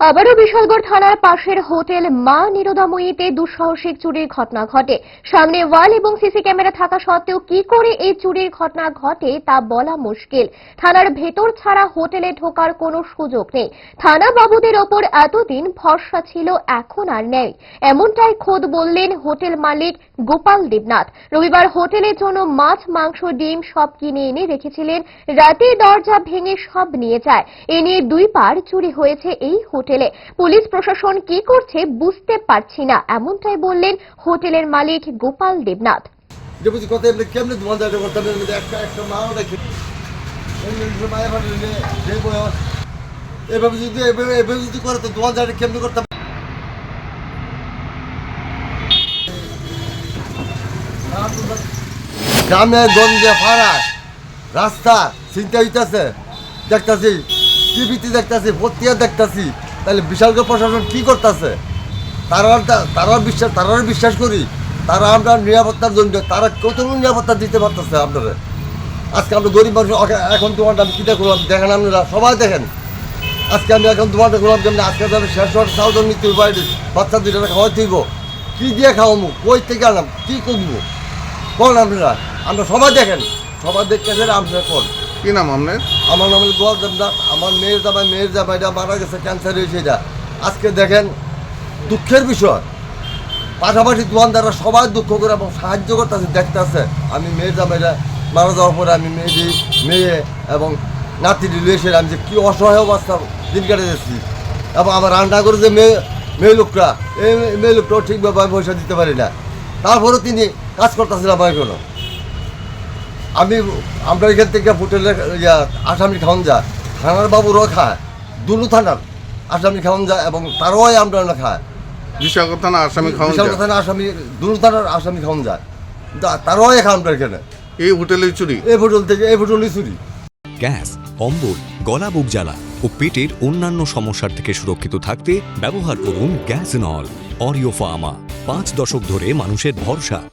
আবারও বিশালগড় থানার পাশের হোটেল মা নিরোদাময়ীতে দুঃসাহসিক চুরির ঘটনা ঘটে। সামনে ওয়াল এবং সিসি ক্যামেরা থাকা সত্ত্বেও কি করে এই চুরির ঘটনা ঘটে তা বলা মুশকিল। থানার ভেতর ছাড়া হোটেলে ঢোকার কোনো সুযোগ নেই। থানা বাবুদের ওপর এতদিন ভরসা ছিল, এখন আর নেই। এমনটাই খোদ বললেন হোটেল মালিক গোপাল দেবনাথ। রবিবার হোটেলের জন্য মাছ, মাংস, ডিম সব কিনে এনে রেখেছিলেন। রাতে দরজা ভেঙে সব নিয়ে যায়। এ নিয়ে দুই পার চুরি হয়েছে এই হোটেলে পুলিশ প্রশাসন কি করছে বুঝতে পারছি না, এমনটাই বললেন হোটেলের মালিক গোপাল দেবনাথ। যদি গ্রামে গঞ্জে পাড়ায় রাস্তা চিন্তা হইতেছে। দেখতাছি, টিভিতে দেখতাছি পত্রিকা দেখতাছি। তাহলে বিশালগড় প্রশাসন কি করতেছে? তারা তারা বিশ্বাস তারা বিশ্বাস করি, তারা আমরা নিরাপত্তার জন্য, তারা কতটুকু নিরাপত্তা দিতে পারতেছে আপনারা? আজকে আমরা গরিব মানুষ এখন তোমারটা আমি কী করলাম? দেখেন আপনারা, সবাই দেখেন। আজকে আমি এখন তোমারটা করলাম কেমন? আজকে আমি শেষ হওয়ার সাউদন নিতে বাইরে বাচ্চা দুইটা খাওয়াইতে হইব কী দিয়ে খাওয়াবো কই থেকে আনলাম? কী করব? কোন আপনারা? আমরা সবাই দেখেন। সবাই দেখতে আপনারা কোন? কি নাম আপনার? আমার নাম গোয়াল আমার মেয়ের জামাই, মেয়ের জামাইটা মারা গেছে ক্যান্সার হয়েছে এটা। আজকে দেখেন, দুঃখের বিষয়। পাশাপাশি দোকানদাররা সবাই দুঃখ করে এবং সাহায্য করতেছে, দেখতেছে। আমি মেয়ের জামাইটা মারা যাওয়ার পরে আমি মেয়ে মেয়ে এবং নাতি রিলেশন আমি যে কী অসহায় অবস্থা দিন কাটে যাচ্ছি এবং আমার রান্না করে যে মেয়ে মেয়ে লোকটা, এই মেয়ে লোকটাও ঠিকভাবে আমি পয়সা দিতে পারি না। তারপরেও তিনি কাজ করতেছিলাম আমার কোনো আমি আমরা এখান থেকে হোটেলে ইয়া আসামি খাওয়ান যায়। থানার বাবুরাও খায়। দুলু থানার আসামি খাওয়ান যায় এবং তারাও আমরা না খায়। বিশাখা থানা আসামি খাওয়ান বিশাল থানা আসামি দুলু থানার আসামি খাওয়ান যায়। তারাও খায় আমরা এখানে। এই হোটেলের চুরি? এই হোটেল থেকে এই হোটেলই চুরি। গ্যাস অম্বল গলা বুক জ্বালা ও পেটের অন্যান্য সমস্যার থেকে সুরক্ষিত থাকতে ব্যবহার করুন গ্যাস নল অরিও ফার্মা। পাঁচ দশক ধরে মানুষের ভরসা।